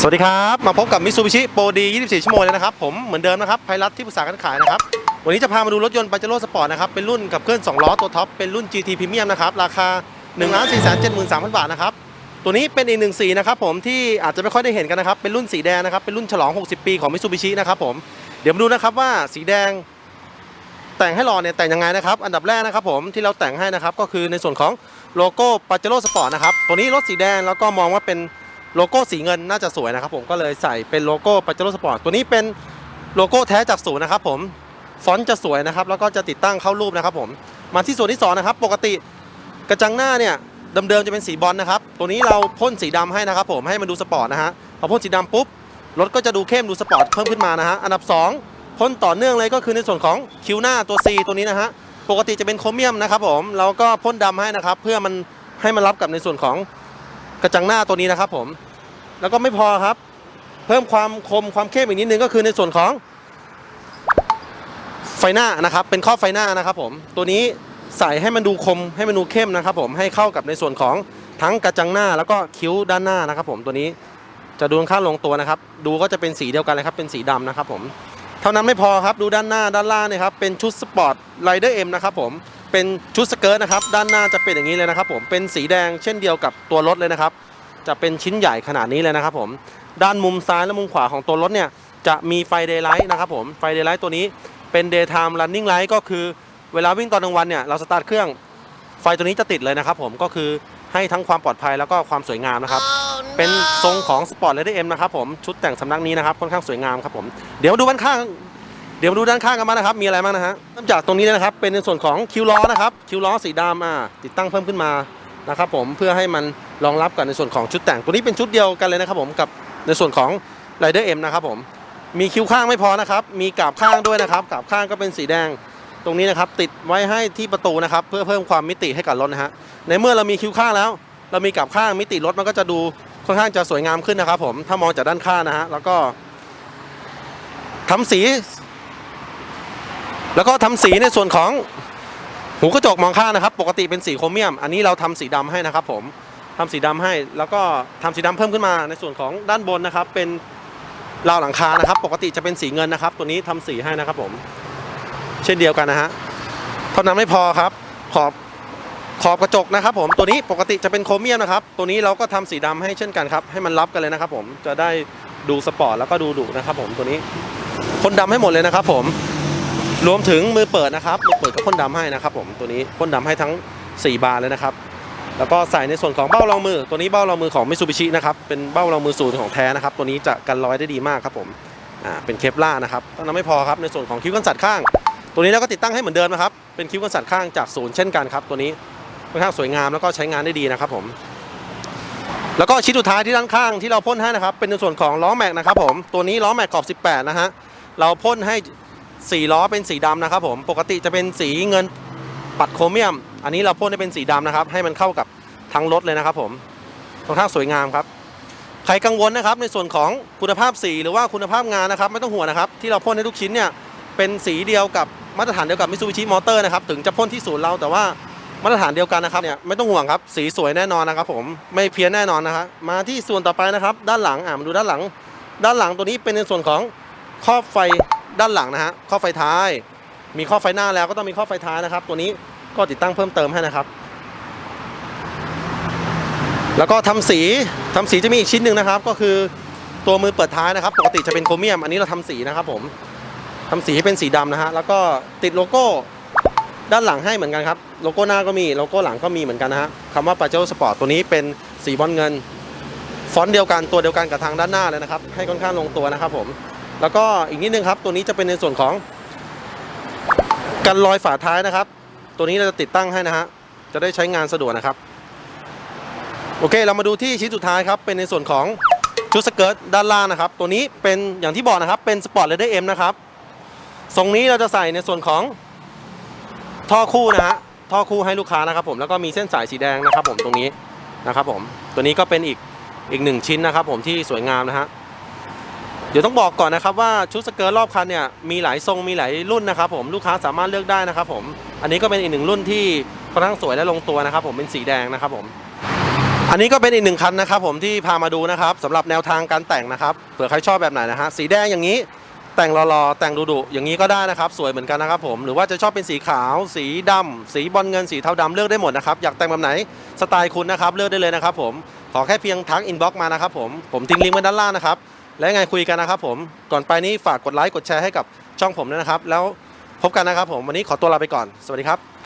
สวัสดีครับ มาพบกับมิ t ซูบิชิโปรดี 24 ชั่วโมงเลยนะครับ ผมเหมือนเดิมนะครับไพรัตที่ปรึกษาการขายนะครับ วันนี้จะพามาดูรถยนต์ปาเจโร่สปอร์ตนะครับ เป็นรุ่นกับเคลื่อน 2 ล้อตัวท็อป เป็นรุ่น GT Premium นะครับ ราคา 1 4 7 3 0 0 0บาทนะครับ ตัวนี้เป็นอีกหนึ่งสีนะครับผมที่อาจจะไม่ค่อยได้เห็นกันนะครับ เป็นรุ่นสีแดงนะครับ เป็นรุ่นฉลอง 60 ปีของมิ t ซูบิชินะครับผม เดี๋ยวมาดูนะครับว่าสีแดง แต่งให้หล่อเนี่ยแต่งยังไงนะครับ อันดับแรกนะครับผมที่เราแต่งให้นะครับก็คือในส่วนของโลโก้ปาเจโร่สปอร์ตนะครับ ตัวนี้รถสีแดงแล้วก็มองว่าเป็น โลโก้สีเงินน่าจะสวยนะครับผมก็เลยใส่เป็นโลโก้ปาเจโร่สปอร์ตตัวนี้เป็นโลโก้แท้จากศูนย์นะครับผมฟอนต์จะสวยนะครับแล้วก็จะติดตั้งเข้ารูปนะครับผมมาที่ส่วนที่สองนะครับปกติกระจังหน้าเนี่ยเดิมๆจะเป็นสีบอลนะครับตัวนี้เราพ่นสีดำให้นะครับผมให้มันดูสปอร์ตนะฮะพอพ่นสีดำปุ๊บรถก็จะดูเข้มดูสปอร์ตเพิ่มขึ้นมานะฮะอันดับสองพ่นต่อเนื่องเลยก็คือในส่วนของคิ้วหน้าตัว C ตัวนี้นะฮะปกติจะเป็นโครเมียมนะครับผมเราก็พ่นดำให้นะครับเพื่อมันให้มันรับกับในส่วนของ กระจังหน้าตัวนี้นะครับผม แล้วก็ไม่พอครับ เพิ่มความคมความเข้มอีกนิดนึงก็คือในส่วนของ ไฟหน้านะครับ เป็นข้อบไฟหน้านะครับผม ตัวนี้ใส่ให้มันดูคมให้มันดูเข้มนะครับ ผมให้เข้ากับในส่วนของทั้งกระจังหน้าแล้วก็คิ้วด้านหน้านะครับ ผมตัวนี้จะดูค่อนข้างลงตัวนะครับ ดูก็จะเป็นสีเดียวกันเลยครับ เป็นสีดำนะครับผม เท่านั้นไม่พอครับ ดูด้านหน้าด้านล่างเนี่ยครับ เป็นชุดสปอร์ตไรเดอร์เอ็มนะครับผม เป็นชุดสเกิร์ตนะครับ ด้านหน้าจะเป็นอย่างนี้เลยนะครับ ผมเป็นสีแดงเช่นเดียวกับตัวรถเลยนะครับ จะเป็นชิ้นใหญ่ขนาดนี้เลยนะครับ ผมด้านมุมซ้ายและมุมขวาของตัวรถเนี่ยจะมีไฟเดย์ไลท์นะครับผมไฟเดย์ไลท์ตัวนี้เป็น daytime running light ก็คือเวลาวิ่งตอนกลางวันเนี่ยเราสตาร์ทเครื่องไฟตัวนี้จะติดเลยนะครับ ผมก็คือให้ทั้งความปลอดภัยแล้วก็ความสวยงามนะครับ เป็นทรงของสปอร์ตเลดเอ็มนะครับผมชุดแต่งสำนักนี้นะครับค่อนข้างสวยงามครับผมเดี๋ยวมาดูด้านข้าง เดี๋ยวมาดูด้านข้างกันบ้างนะครับ มีอะไรบ้างนะฮะเริ่มจากตรงนี้เลยนะครับ เป็นในส่วนของคิวล้อนะครับ คิวล้อสีดำอ่าติดตั้งเพิ่มขึ้นมานะครับผมเพื่อให้มันรองรับกับในส่วนของชุดแต่ง ตัวนี้เป็นชุดเดียวกันเลยนะครับผมกับในส่วนของ Rider M นะครับผมมีคิ้วข้างไม่พอนะครับ มีกาบข้างด้วยนะครับกาบข้างก็เป็นสีแดง ตรงนี้นะครับติดไว้ให้ที่ประตูนะครับ เพื่อเพิ่มความมิติให้กับรถนะฮะในเมื่อเรามีคิ้วข้างแล้ว เรามีกาบข้างมิติรถมันก็จะดูค่อนข้างจะสวยงามขึ้นนะครับผมถ้ามองจากด้านข้างนะฮะแล้วก็ทำสี แล้วก็ทำสีในส่วนของหูกระจกมองข้างนะครับ ปกติเป็นสีโครเมียม อันนี้เราทำสีดำให้นะครับ ผมทำสีดำให้ แล้วก็ทำสีดำเพิ่มขึ้นมาในส่วนของด้านบนนะครับ เป็นราวหลังคานะครับ ปกติจะเป็นสีเงินนะครับ ตัวนี้ทำสีให้นะครับ ผม เช่นเดียวกันนะฮะเท่านั้นไม่พอครับ ขอบขอบกระจกนะครับ ผมตัวนี้ปกติจะเป็นโครเมียมนะครับ ตัวนี้เราก็ทำสีดำให้เช่นกันครับ ให้มันรับกันเลยนะครับ ผมจะได้ดูสปอร์ตแล้วก็ดูดุนะครับ ผมตัวนี้พ่นดำให้หมดเลยนะครับ ผม รวมถึงมือเปิดนะครับมือเปิดก็พ่นดำให้นะครับ ผมตัวนี้พ่นดำให้ทั้ง 4 บานเลยนะครับ แล้วก็ใส่ในส่วนของเบ้ารองมือ ตัวนี้เบ้ารองมือของมิซูบิชินะครับเป็นเบ้ารองมือสูตรของแท้นะครับ ตัวนี้จะกันรอยได้ดีมากครับผมอ่าเป็นเคปล่านะครับเท่านั้นไม่พอครับในส่วนของคิ้วกันสัตว์ข้าง ตัวนี้เราก็ติดตั้งให้เหมือนเดิมนะครับเป็นคิ้วกันสัตว์ข้างจากศูนย์เช่นกันครับตัวนี้ค่อนข้างสวยงามแล้วก็ใช้งานได้ดีนะครับผมแล้วก็ชิ้นสุดท้ายที่ด้านข้างที่เราพ่นให้นะครับเป็นในส่วนของล้อแม็กนะครับผมตัวนี้ล้อแม็กขอบ 18 นะฮะเราพ่นให้ สีล้อเป็นสีดำนะครับผมปกติจะเป็นสีเงินปัดโครเมียม อันนี้เราพ่นให้เป็นสีดำนะครับ ให้มันเข้ากับทั้งรถเลยนะครับผมค่อนข้างสวยงามครับ ใครกังวลนะครับในส่วนของคุณภาพสีหรือว่าคุณภาพงานนะครับ ไม่ต้องห่วงนะครับ ที่เราพ่นให้ทุกชิ้นเนี่ยเป็นสีเดียวกับมาตรฐานเดียวกับมิซูบิชิมอเตอร์นะครับถึงจะพ่นที่ศูนย์เราแต่ว่ามาตรฐานเดียวกันนะครับเนี่ยไม่ต้องห่วงครับสีสวยแน่นอนนะครับ ผมไม่เพี้ยนแน่นอนนะครับมาที่ส่วนต่อไปนะครับ ด้านหลังอ่ามาดูด้านหลัง ด้านหลังตัวนี้เป็นในส่วนของครอบไฟ ด้านหลังนะฮะครอไฟท้าย มีครอไฟหน้าแล้วก็ต้องมีครอไฟท้ายนะครับ ตัวนี้ก็ติดตั้งเพิ่มเติมให้นะครับ แล้วก็ทำสีทำสีจะมีอีกชิ้นหนึ่งนะครับ ก็คือตัวมือเปิดท้ายนะครับ ปกติจะเป็นโครเมียม อันนี้เราทำสีนะครับ ผมทำสีให้เป็นสีดำนะฮะแล้วก็ติดโลโก้ด้านหลังให้เหมือนกันครับโลโก้หน้าก็มีโลโก้หลังก็มีเหมือนกันนะฮะคำว่าปาเจโร่สปอร์ตตัวนี้เป็นสีบอลเงิน ฟอนต์เดียวกันตัวเดียวกันกับทางด้านหน้าเลยนะครับ ให้ค่อนข้างลงตัวนะครับผม แล้วก็อีกนิดนึงครับตัวนี้จะเป็นในส่วนของกันรอยฝาท้ายนะครับ ตัวนี้เราจะติดตั้งให้นะฮะจะได้ใช้งานสะดวกนะครับ โอเคเรามาดูที่ชิ้นสุดท้ายครับ เป็นในส่วนของชุดสเกิร์ตด้านล่างนะครับ ตัวนี้เป็นอย่างที่บอกนะครับเป็นสปอร์ตเลเดอร์เอ็มนะครับทรงนี้เราจะใส่ในส่วนของท่อคู่นะฮะท่อคู่ให้ลูกค้านะครับ ผมแล้วก็มีเส้นสายสีแดงนะครับ ผมตรงนี้นะครับ ผมตัวนี้ก็เป็นอีกอีกหนึ่งชิ้นนะครับ ผมที่สวยงามนะฮะ เดี๋ยวต้องบอกก่อนนะครับว่าชุดสเกิร์ตรอบคันเนี่ยมีหลายทรงมีหลายรุ่นนะครับผมลูกค้าสามารถเลือกได้นะครับผมอันนี้ก็เป็นอีกหนึ่งรุ่นที่ค่อนข้างสวยและลงตัวนะครับผมเป็นสีแดงนะครับผมอันนี้ก็เป็นอีกหนึ่งคันนะครับผมที่พามาดูนะครับสำหรับแนวทางการแต่งนะครับเผื่อใครชอบแบบไหนนะฮะสีแดงอย่างนี้แต่งรอๆแต่งดุๆอย่างนี้ก็ได้นะครับสวยเหมือนกันนะครับผมหรือว่าจะชอบเป็นสีขาว สีดำสีบอลเงินสีเทาดำเลือกได้หมดนะครับอยากแต่งแบบไหนสไตล์คุณนะครับเลือกได้เลยนะครับผมขอแค่เพียงทักอินบ็อกมานะครับผมผมทิ้งลิงก์ไว้ด้านล่างนะครับ และงไงคุยกันนะครับผมก่อนไปนี้ฝากกดไลค์กดแชร์ให้กับช่องผมด้วยนะครับ แล้วพบกันนะครับผมวันนี้ขอตัวลาไปก่อนสวัสดีครับ